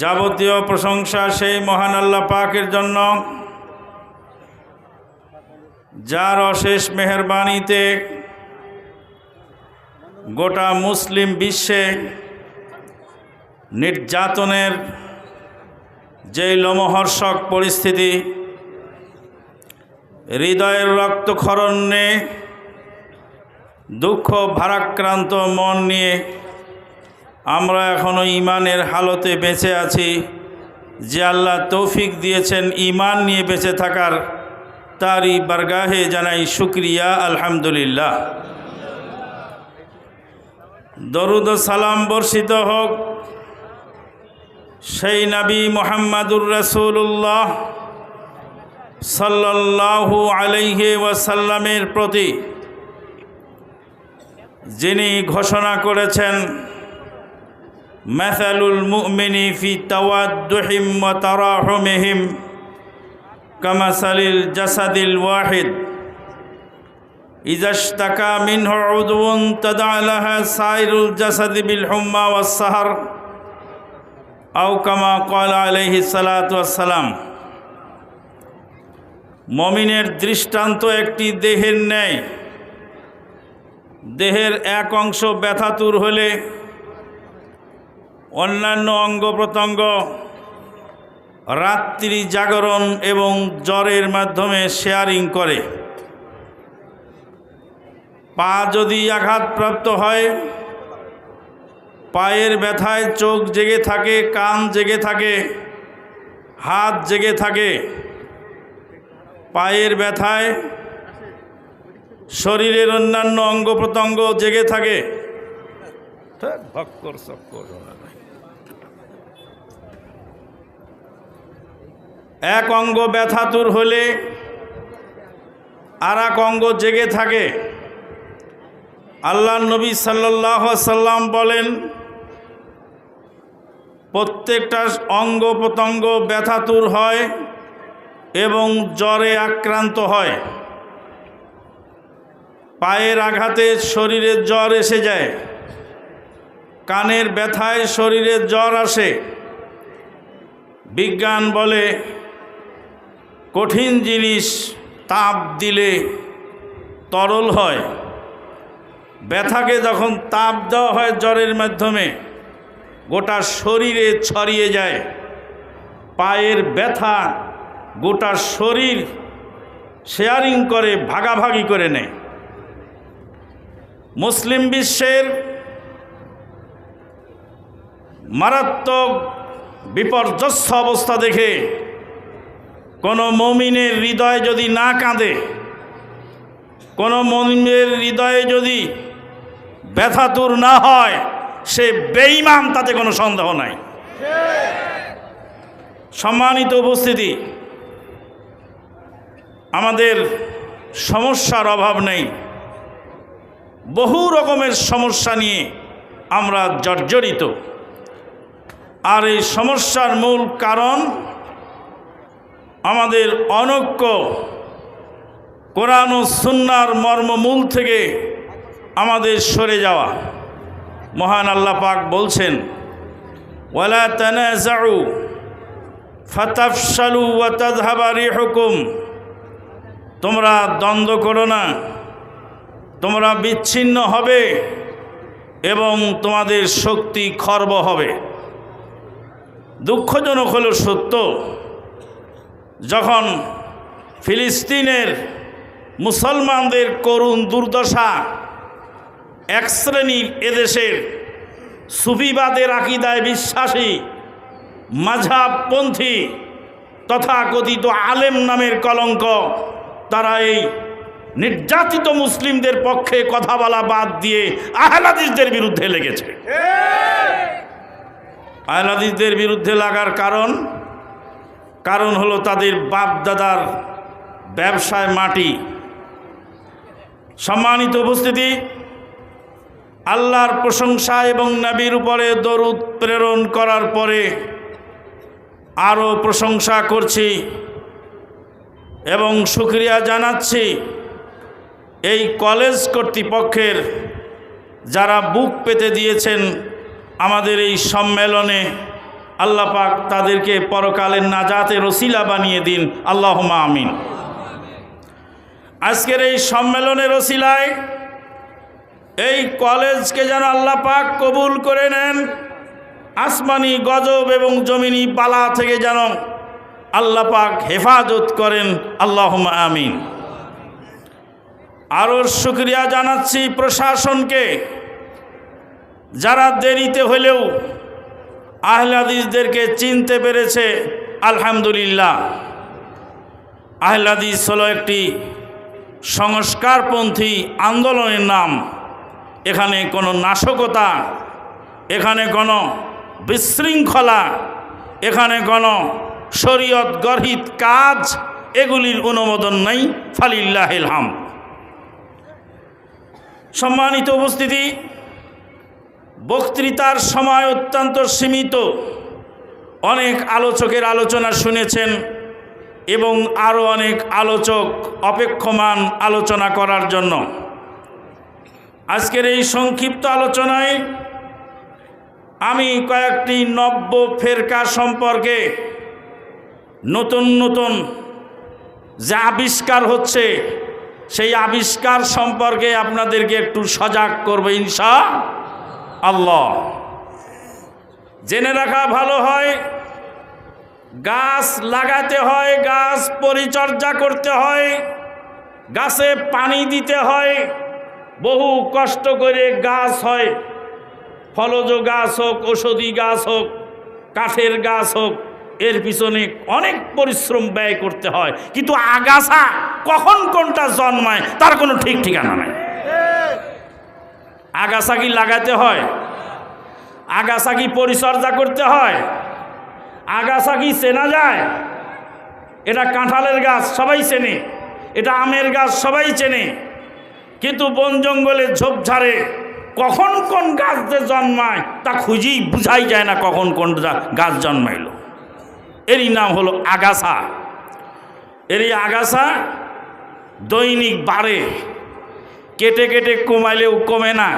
যাবতীয় প্রশংসা সেই মহান আল্লাহ পাকের জন্য। যার অশেষ মেহরবানিতে গোটা মুসলিম বিশ্বে নির্যাতনের যেই লোমহর্ষক পরিস্থিতি, হৃদয়ের রক্তক্ষরণে দুঃখ ভারাক্রান্ত মন নিয়ে আমরা এখনও ইমানের হালতে বেঁচে আছি। যে আল্লাহ তৌফিক দিয়েছেন ইমান নিয়ে বেঁচে থাকার, তারই বারগাহে জানাই শুক্রিয়া, আলহামদুলিল্লাহ। দরুদ সালাম বর্ষিত হোক সেই নবী মোহাম্মদুর রসুল্লাহ সাল্লাল্লাহু আলাইহি ওয়াসাল্লামের প্রতি যিনি ঘোষণা করেছেন মুমিনি ফি তাওয়াদ্দুহিম ওয়া তারাহুমিহিম কামাসালিল জাসাদিল ওয়াহিদ ইজাশতাকা মিনহু উদউন তাদআলাহা সাইরুল জাসাদি বিল হুম্মা ওয়াস সাহার আও কামা ক্বালা আলাইহি সালাতু ওয়াসসালাম মমিনের দৃষ্টান্ত একটি দেহের ন্যায়। দেহের এক অংশ ব্যথাতুর হলে অন্যান্য অঙ্গ প্রত্যঙ্গ, রাত্রি জাগরণ এবং জ্বরের মাধ্যমে শেয়ারিং করে। পা যদি আঘাতপ্রাপ্ত হয়, পায়ের ব্যথায় চোখ জেগে থাকে, কান জেগে থাকে, হাত জেগে থাকে, পায়ের ব্যথায় শরীরের অন্যান্য অঙ্গ প্রত্যঙ্গ জেগে থাকে। ভক্কর সক্কর। এক অঙ্গ ব্যথাতুর হলে আর এক অঙ্গ জেগে থাকে। আল্লাহ নবী সাল্লাহ সাল্লাম বলেন, প্রত্যেকটা অঙ্গ প্রত্যঙ্গ ব্যথাতুর হয় এবং জ্বরে আক্রান্ত হয়। পায়ের আঘাতে শরীরের জ্বর এসে যায়। কানের ব্যথায় শরীরের জ্বর আসে। বিজ্ঞান বলে কঠিন জিনিস তাপ দিলে তরল হয়। ব্যথাকে যখন তাপ দেওয়া হয় জ্বরের মাধ্যমে, গোটা শরীরে ছড়িয়ে যায়। পায়ের ব্যথা গোটা শরীর শেয়ারিং করে, ভাগাভাগি করে নেয়। মুসলিম বিশ্বের মারাত্মক বিপর্যস্ত অবস্থা দেখে কোনো মমিনের হৃদয় যদি না কাঁদে, কোনো মমিনের হৃদয়ে যদি ব্যথাতুর না হয়, সে বেঈমান, তাতে কোনো সন্দেহ নাই। সম্মানিত উপস্থিতি, আমাদের সমস্যার অভাব নেই। বহু রকমের সমস্যা নিয়ে আমরা জর্জরিত। আর এই সমস্যার মূল কারণ আমাদের অনৈক্য কোরআন ও সুন্নার মর্মমূল থেকে আমাদের সরে যাওয়া। মহান আল্লাহ পাক বলছেন, ওয়ালা তানাজাউ ফাতাফশালু ওয়া তাযহাবা রিহুকুম। তোমরা দ্বন্দ্ব করো না, তোমরা বিচ্ছিন্ন হবে এবং তোমাদের শক্তি খর্ব হবে। দুঃখজনক হলো সত্য যখন ফিলিস্তিনের মুসলমানদের করুণ দুর্দশা এক শ্রেণির এদেশের সুফিবাদের আকিদায় বিশ্বাসী মাঝাবপন্থী তথাকথিত আলেম নামের কলঙ্ক তারা এই নির্যাতিত মুসলিমদের পক্ষে কথা বলা বাদ দিয়ে আহলাদিসদের বিরুদ্ধে লেগেছে। আহলাদিসদের বিরুদ্ধে লাগার কারণ কারণ হলো তাদের বাপ দাদার ব্যবসায় মাটি। সম্মানিত উপস্থিতি, আল্লাহর প্রশংসা এবং নবীর উপরে দরুদ প্রেরণ করার পরে আরও প্রশংসা করছি এবং সুক্রিয়া জানাচ্ছি এই কলেজ কর্তৃপক্ষের যারা বুক পেতে দিয়েছেন আমাদের এই সম্মেলনে। আল্লাহ পাক তাদেরকে পরকালের নাজাতে রসিলা বানিয়ে দিন। আল্লাহ আমিন। আজকের এই সম্মেলনের রসিলায় এই কলেজকে যেন আল্লাহ পাক কবুল করে নেন, আসমানি গজব এবং জমিনি বালা থেকে যেন আল্লাহ পাক হেফাজত করেন। আল্লাহ আমিন। আরও শুক্রিয়া জানাচ্ছি প্রশাসনকে, যারা দেরিতে হলেও আহলাদিসদেরকে চিনতে পেরেছে, আলহামদুলিল্লাহ। আহলাদিস হলো একটি সংস্কারপন্থী আন্দোলনের নাম। এখানে কোনো নাশকতা, এখানে কোনো বিশৃঙ্খলা, এখানে কোনো শরীয়ত গর্হিত কাজ, এগুলির অনুমোদন নাই, ফালিল্লাহিল হাম সম্মানিত উপস্থিতি বক্তৃতার সময় অত্যন্ত সীমিত। অনেক আলোচকের আলোচনা শুনেছেন এবং আরও অনেক আলোচক অপেক্ষমান আলোচনা করার জন্য। আজকের এই সংক্ষিপ্ত আলোচনায় আমি কয়েকটি নব্য ফেরকা সম্পর্কে নতুন নতুন যে আবিষ্কার হচ্ছে, সেই আবিষ্কার সম্পর্কে আপনাদেরকে একটু সজাগ করবে ইনশা। আল্লাহ। জেনে রাখা ভালো হয়, গাছ লাগাতে হয়, গাছ পরিচর্যা করতে হয়, গাছে পানি দিতে হয়, বহু কষ্ট করে গাছ হয়, ফলজ গাছ হোক ওষুধি গাছ হোক, কাঠের গাছ হোক, এর পিছনে অনেক পরিশ্রম ব্যয় করতে হয়। কিন্তু আগাছা কখন কোনটা জন্মায়, তার কোনো ঠিক ঠিকানা নাই। আগাছা কি লাগাতে হয়? আগাছা কি পরিচর্যা করতে হয়? আগাছা কি চেনা যায়? এটা কাঁঠালের গাছ সবাই চেনে, এটা আমের গাছ সবাই চেনে, কিন্তু বন জঙ্গলে ঝোপঝাড়ে কখন কোন গাছ যে জন্মায় তা খুঁজেই বুঝাই যায় না কখন কোন গাছ জন্মাইল। এরই নাম হলো আগাছা। এরই আগাছা দৈনিক বাড়ে কেটে কেটে কমাইলেও কমে না।